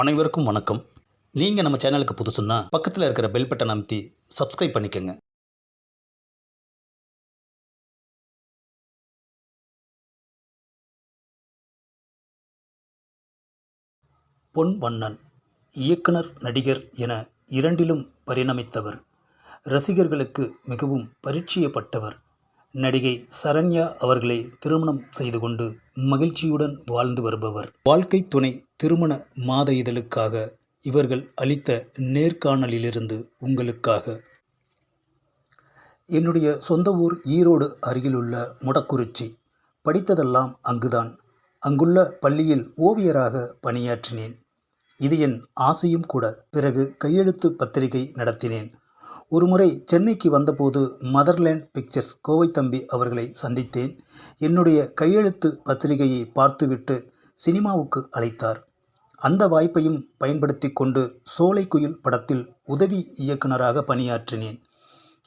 அனைவருக்கும் வணக்கம். நீங்கள் நம்ம சேனலுக்கு புதுசுன்னா பக்கத்தில் இருக்கிற பெல் பட்டன் அமைத்தி சப்ஸ்கிரைப் பண்ணிக்கோங்க. பொன் வண்ணன் இயக்குனர் நடிகர் என இரண்டிலும் பரிணமித்தவர். ரசிகர்களுக்கு மிகவும் பரிச்சயப்பட்டவர். நடிகை சரண்யா அவர்களை திருமணம் செய்து கொண்டு மகிழ்ச்சியுடன் வாழ்ந்து வருபவர். வாழ்க்கை துணை திருமண மாத இதழுக்காக இவர்கள் அளித்த நேர்காணலிலிருந்து உங்களுக்காக. என்னுடைய சொந்த ஊர் ஈரோடு அருகிலுள்ள முடக்குறிச்சி. படித்ததெல்லாம் அங்குதான். அங்குள்ள பள்ளியில் ஓவியராக பணியாற்றினேன். இது என் ஆசையும் கூட. பிறகு கையெழுத்து பத்திரிகை நடத்தினேன். ஒருமுறை சென்னைக்கு வந்தபோது மதர்லேண்ட் பிக்சர்ஸ் கோவை தம்பி அவர்களை சந்தித்தேன். என்னுடைய கையெழுத்து பத்திரிகையை பார்த்துவிட்டு சினிமாவுக்கு அழைத்தார். அந்த வாய்ப்பையும் பயன்படுத்தி கொண்டு சோலைக்குயில் படத்தில் உதவி இயக்குனராக பணியாற்றினேன்.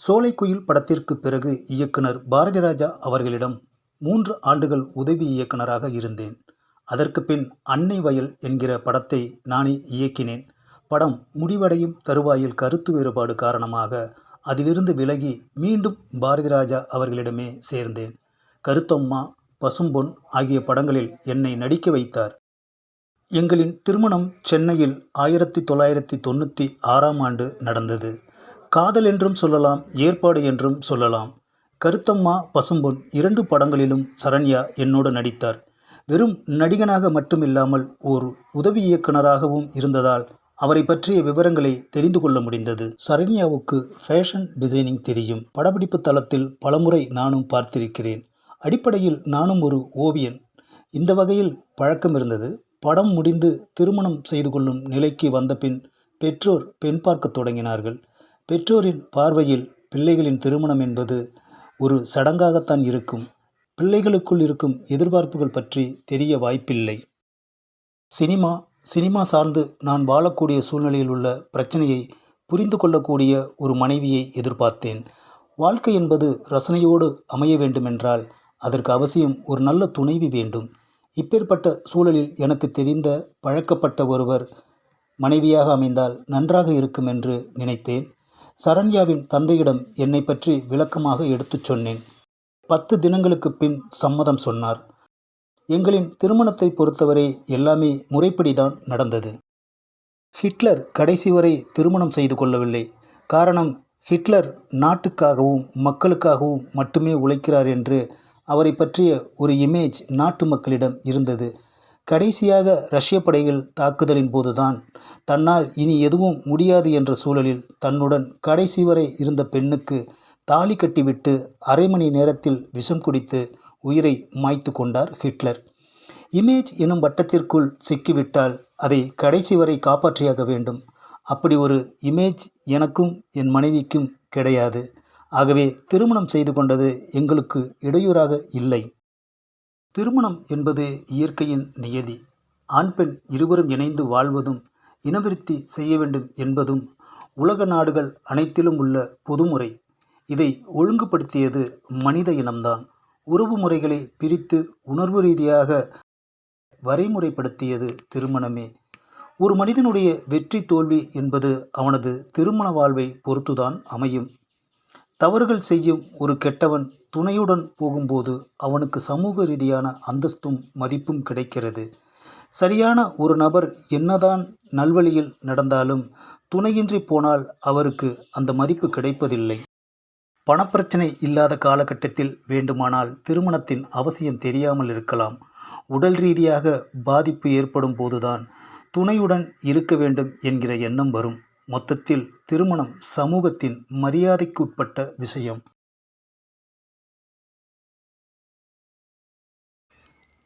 சோலைக்குயில் படத்திற்கு பிறகு இயக்குனர் பாரதிராஜா அவர்களிடம் மூன்று ஆண்டுகள் உதவி இயக்குனராக இருந்தேன். அதற்கு பின் அன்னை வயல் என்கிற படத்தை நானே இயக்கினேன். படம் முடிவடையும் தருவாயில் கருத்து வேறுபாடு காரணமாக அதிலிருந்து விலகி மீண்டும் பாரதிராஜா அவர்களிடமே சேர்ந்தேன். கருத்தம்மா பசும்பொன் ஆகிய படங்களில் என்னை நடிக்க வைத்தார். எங்களின் திருமணம் சென்னையில் ஆயிரத்தி தொள்ளாயிரத்தி தொண்ணூற்றி ஆறாம் ஆண்டு நடந்தது. காதல் என்றும் சொல்லலாம் ஏற்பாடு என்றும் சொல்லலாம். கருத்தம்மா பசும்பொன் இரண்டு படங்களிலும் சரண்யா என்னோடு நடித்தார். வெறும் நடிகனாக மட்டுமில்லாமல் ஓர் உதவி இயக்குனராகவும் இருந்ததால் அவரை பற்றிய விவரங்களை தெரிந்து கொள்ள முடிந்தது. சரண்யாவுக்கு ஃபேஷன் டிசைனிங் தெரியும். படப்பிடிப்பு தளத்தில் பலமுறை நானும் பார்த்திருக்கிறேன். அடிப்படையில் நானும் ஒரு ஓவியன். இந்த வகையில் பழக்கம் இருந்தது. படம் முடிந்து திருமணம் செய்து கொள்ளும் நிலைக்கு வந்தபின் பெற்றோர் பெண் பார்க்க தொடங்கினார்கள். பெற்றோரின் பார்வையில் பிள்ளைகளின் திருமணம் என்பது ஒரு சடங்காகத்தான் இருக்கும். பிள்ளைகளுக்குள் இருக்கும் எதிர்பார்ப்புகள் பற்றி தெரிய வாய்ப்பில்லை. சினிமா சினிமா சார்ந்து நான் வாழக்கூடிய சூழ்நிலையில் உள்ள பிரச்சனையை புரிந்து கொள்ளக்கூடிய ஒரு மனைவியை எதிர்பார்த்தேன். வாழ்க்கை என்பது ரசனையோடு அமைய வேண்டுமென்றால் அதற்கு அவசியம் ஒரு நல்ல துணைவி வேண்டும். இப்பேற்பட்ட சூழலில் எனக்கு தெரிந்த பழக்கப்பட்ட ஒருவர் மனைவியாக அமைந்தால் நன்றாக இருக்கும் என்று நினைத்தேன். சரண்யாவின் தந்தையிடம் என்னை பற்றி விளக்கமாக எடுத்துச் சொன்னேன். பத்து தினங்களுக்கு பின் சம்மதம் சொன்னார். எங்களின் திருமணத்தை பொறுத்தவரை எல்லாமே முறைப்படிதான் நடந்தது. ஹிட்லர் கடைசி வரை திருமணம் செய்து கொள்ளவில்லை. காரணம் ஹிட்லர் நாட்டுக்காகவும் மக்களுக்காகவும் மட்டுமே உழைக்கிறார் என்று அவரை பற்றிய ஒரு இமேஜ் நாட்டு மக்களிடம் இருந்தது. கடைசியாக ரஷ்ய படைகள் தாக்குதலின் போதுதான் தன்னால் இனி எதுவும் முடியாது என்ற சூழலில் தன்னுடன் கடைசி வரை இருந்த பெண்ணுக்கு தாலி கட்டிவிட்டு அரை மணி நேரத்தில் விஷம் குடித்து உயிரை மாய்த்து கொண்டார் ஹிட்லர். இமேஜ் எனும் வட்டத்திற்குள் சிக்கிவிட்டால் அதை கடைசி வரை காப்பாற்றியாக வேண்டும். அப்படி ஒரு இமேஜ் எனக்கும் என் மனைவிக்கும் கிடையாது. ஆகவே திருமணம் செய்து கொண்டது எங்களுக்கு இடையூறாக இல்லை. திருமணம் என்பது இயற்கையின் நியதி. ஆண் பெண் இருவரும் இணைந்து வாழ்வதும் இனவிருத்தி செய்ய வேண்டும் என்பதும் உலக நாடுகள் அனைத்திலும் உள்ள பொதுமுறை. இதை ஒழுங்குபடுத்தியது மனித இனம்தான். உறவு முறைகளை பிரித்து உணர்வு ரீதியாக வரைமுறைப்படுத்தியது திருமணமே. ஒரு மனிதனுடைய வெற்றி தோல்வி என்பது அவனது திருமண வாழ்வை பொறுத்துதான் அமையும். தவறுகள் செய்யும் ஒரு கெட்டவன் துணையுடன் போகும்போது அவனுக்கு சமூக ரீதியான அந்தஸ்தும் மதிப்பும் கிடைக்கிறது. சரியான ஒரு நபர் என்னதான் நல்வழியில் நடந்தாலும் துணையின்றி போனால் அவருக்கு அந்த மதிப்பு கிடைப்பதில்லை. பணப்பிரச்சனை இல்லாத காலகட்டத்தில் வேண்டுமானால் திருமணத்தின் அவசியம் தெரியாமல் இருக்கலாம். உடல் ரீதியாக பாதிப்பு ஏற்படும் போதுதான் துணையுடன் இருக்க வேண்டும் என்கிற எண்ணம் வரும். மொத்தத்தில் திருமணம் சமூகத்தின் மரியாதைக்குட்பட்ட விஷயம்.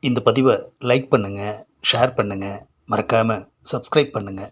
இந்த பதிவை லைக் பண்ணுங்கள் ஷேர் பண்ணுங்கள் மறக்காமல் சப்ஸ்கிரைப் பண்ணுங்கள்